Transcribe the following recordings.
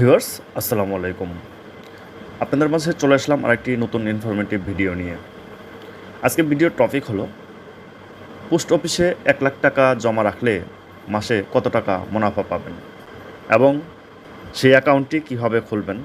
Viewers, আসসালামু আলাইকুম। আপনাদের মাঝে চলে আসলাম আরেকটি নতুন ইনফরমেটিভ ভিডিও নিয়ে। আজকে ভিডিওর টপিক হলো পোস্ট অফিসে এক লাখ টাকা জমা রাখলে মাসে কত টাকা মুনাফা পাবেন? এবং সেই অ্যাকাউন্টটি কীভাবে খুলবেন?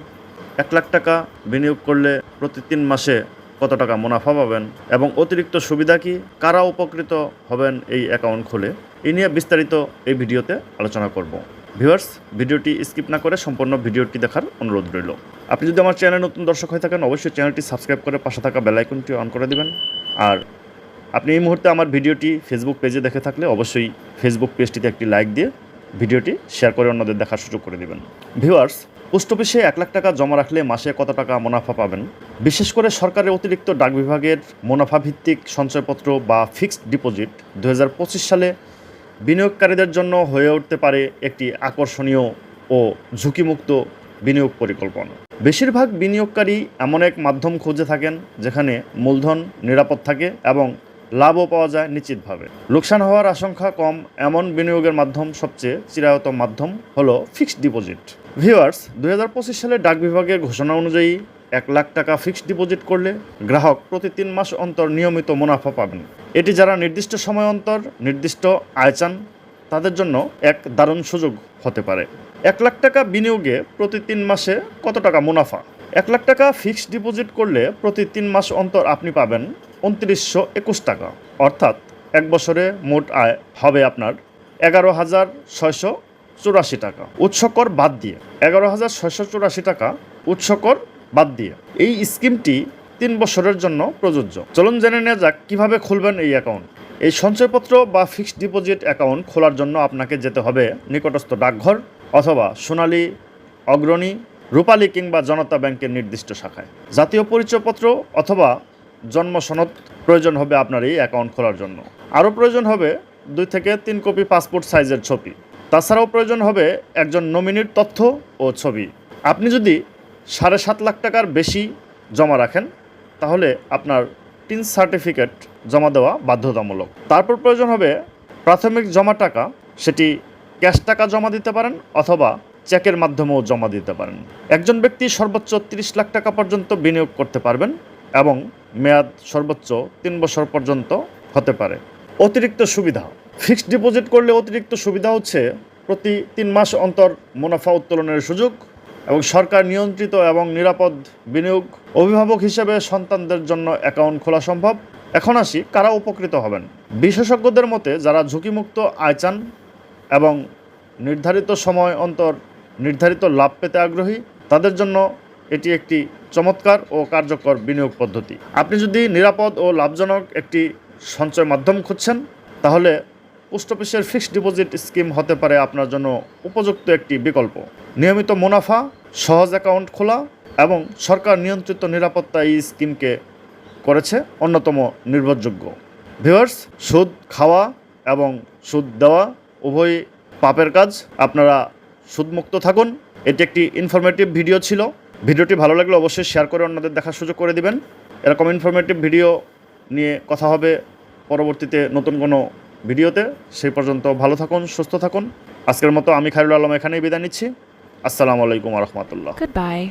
এক লাখ টাকা বিনিয়োগ করলে প্রতি তিন মাসে কত টাকা মুনাফা পাবেন? এবং অতিরিক্ত সুবিধা কি? কারা উপকৃত হবেন এই অ্যাকাউন্ট খুলে? এই নিয়ে বিস্তারিত এই ভিডিওতে আলোচনা করব। ভিউয়ার্স, ভিডিওটি স্কিপ না করে সম্পূর্ণ ভিডিওটি দেখার অনুরোধ রইল। আপনি যদি আমার চ্যানেলে নতুন দর্শক হয়ে থাকেন, অবশ্যই চ্যানেলটি সাবস্ক্রাইব করে পাশে থাকা বেল আইকনটি অন করে দেবেন। আর আপনি এই মুহূর্তে আমার ভিডিওটি ফেসবুক পেজে দেখে থাকলে অবশ্যই ফেসবুক পেজটিতে একটি লাইক দিয়ে ভিডিওটি শেয়ার করে অন্যদের দেখার সুযোগ করে দিবেন। ভিউয়ার্স, পোস্ট অফিসে এক লাখ টাকা জমা রাখলে মাসে কত টাকা মুনাফা পাবেন? বিশেষ করে সরকারের অতিরিক্ত ডাক বিভাগের মুনাফা ভিত্তিক সঞ্চয়পত্র বা ফিক্সড ডিপোজিট দু হাজার পঁচিশ সালে বিনিয়োগকারীদের জন্য হয়ে উঠতে পারে একটি আকর্ষণীয় ও ঝুঁকিমুক্ত বিনিয়োগ পরিকল্পনা। বেশিরভাগ বিনিয়োগকারী এমন এক মাধ্যম খুঁজে থাকেন, যেখানে মূলধন নিরাপদ থাকে এবং লাভও পাওয়া যায় নিশ্চিতভাবে। লোকসান হওয়ার আশঙ্কা কম এমন বিনিয়োগের মাধ্যম সবচেয়ে চিরায়ত মাধ্যম হলো ফিক্সড ডিপোজিট। ভিউয়ার্স দু হাজার পঁচিশ সালে ডাক বিভাগের ঘোষণা অনুযায়ী এক লাখ টাকা ফিক্সড ডিপোজিট করলে গ্রাহক প্রতি তিন মাস অন্তর নিয়মিত মুনাফা পাবেন। এটি যারা নির্দিষ্ট সময় অন্তর, নির্দিষ্ট আয় চান, তাদের জন্য এক দারুণ সুযোগ হতে পারে। এক লাখ টাকা বিনিয়োগে প্রতি তিন মাসে কত টাকা মুনাফা? এক লাখ টাকা ফিক্সড ডিপোজিট করলে প্রতি তিন মাস অন্তর আপনি পাবেন উনত্রিশশো একুশ টাকা। অর্থাৎ এক বছরে মোট আয় হবে আপনার এগারো হাজার ছয়শো চুরাশি টাকা। উৎসকর বাদ দিয়ে এগারো হাজার ছয়শো চুরাশি টাকা উৎসকর বাদ দিয়ে। এই স্কিমটি তিন বছরের জন্য প্রযোজ্য। চলুন জেনে নেওয়া যাক কীভাবে খুলবেন এই অ্যাকাউন্ট এই সঞ্চয়পত্র বা ফিক্সড ডিপোজিট অ্যাকাউন্ট খোলার জন্য আপনাকে যেতে হবে নিকটস্থ ডাকঘর অথবা সোনালী, অগ্রণী, রূপালী কিংবা জনতা ব্যাংকের নির্দিষ্ট শাখায়। জাতীয় পরিচয়পত্র অথবা জন্ম সনদ প্রয়োজন হবে আপনার এই অ্যাকাউন্ট খোলার জন্য। আরও প্রয়োজন হবে দুই থেকে তিন কপি পাসপোর্ট সাইজের ছবি। তাছাড়াও প্রয়োজন হবে একজন নমিনির তথ্য ও ছবি। আপনি যদি সাড়ে সাত লাখ টাকার বেশি জমা রাখেন, তাহলে আপনার টিন সার্টিফিকেট জমা দেওয়া বাধ্যতামূলক। তারপর প্রয়োজন হবে প্রাথমিক জমা টাকা, সেটি ক্যাশ টাকা জমা দিতে পারেন অথবা চেকের মাধ্যমেও জমা দিতে পারেন। একজন ব্যক্তি সর্বোচ্চ তিরিশ লাখ টাকা পর্যন্ত বিনিয়োগ করতে পারবেন এবং মেয়াদ সর্বোচ্চ তিন বছর পর্যন্ত হতে পারে। অতিরিক্ত সুবিধা, ফিক্সড ডিপোজিট করলে অতিরিক্ত সুবিধা হচ্ছে প্রতি তিন মাস অন্তর মুনাফা উত্তোলনের সুযোগ এবং সরকার নিয়ন্ত্রিত এবং নিরাপদ বিনিয়োগ অভিভাবক হিসেবে সন্তানদের জন্য অ্যাকাউন্ট খোলা সম্ভব। এখন আসি, কারা উপকৃত হবেন? বিশেষজ্ঞদের মতে, যারা ঝুঁকিমুক্ত আয় চান এবং নির্ধারিত সময় অন্তর নির্ধারিত লাভ পেতে আগ্রহী, তাদের জন্য এটি একটি চমৎকার ও কার্যকর বিনিয়োগ পদ্ধতি। আপনি যদি নিরাপদ ও লাভজনক একটি সঞ্চয় মাধ্যম খুঁজছেন, তাহলে পোস্ট অফিসের ফিক্সড ডিপোজিট স্কিম হতে পারে আপনার জন্য উপযুক্ত একটি বিকল্প। নিয়মিত মুনাফা, সহজ অ্যাকাউন্ট খোলা এবং সরকার নিয়ন্ত্রিত নিরাপত্তা এই স্কিমকে করেছে অন্যতম নির্ভরযোগ্য। ভিউয়ার্স, সুদ খাওয়া এবং সুদ দেওয়া উভয় পাপের কাজ। আপনারা সুদমুক্ত থাকুন। এটি একটি ইনফরমেটিভ ভিডিও ছিল। ভিডিওটি ভালো লাগলে অবশ্যই শেয়ার করে অন্যদের দেখার সুযোগ করে দিবেন। এরকম ইনফরমেটিভ ভিডিও নিয়ে কথা হবে। পরবর্তীতে নতুন কোনো ভিডিওতে। সেই পর্যন্ত ভালো থাকুন, সুস্থ থাকুন। আজকের মতো আমি খাইরুল আলম এখানেই বিদায় নিচ্ছি। আসসালামু আলাইকুম রহমতুল্লাহ। Goodbye.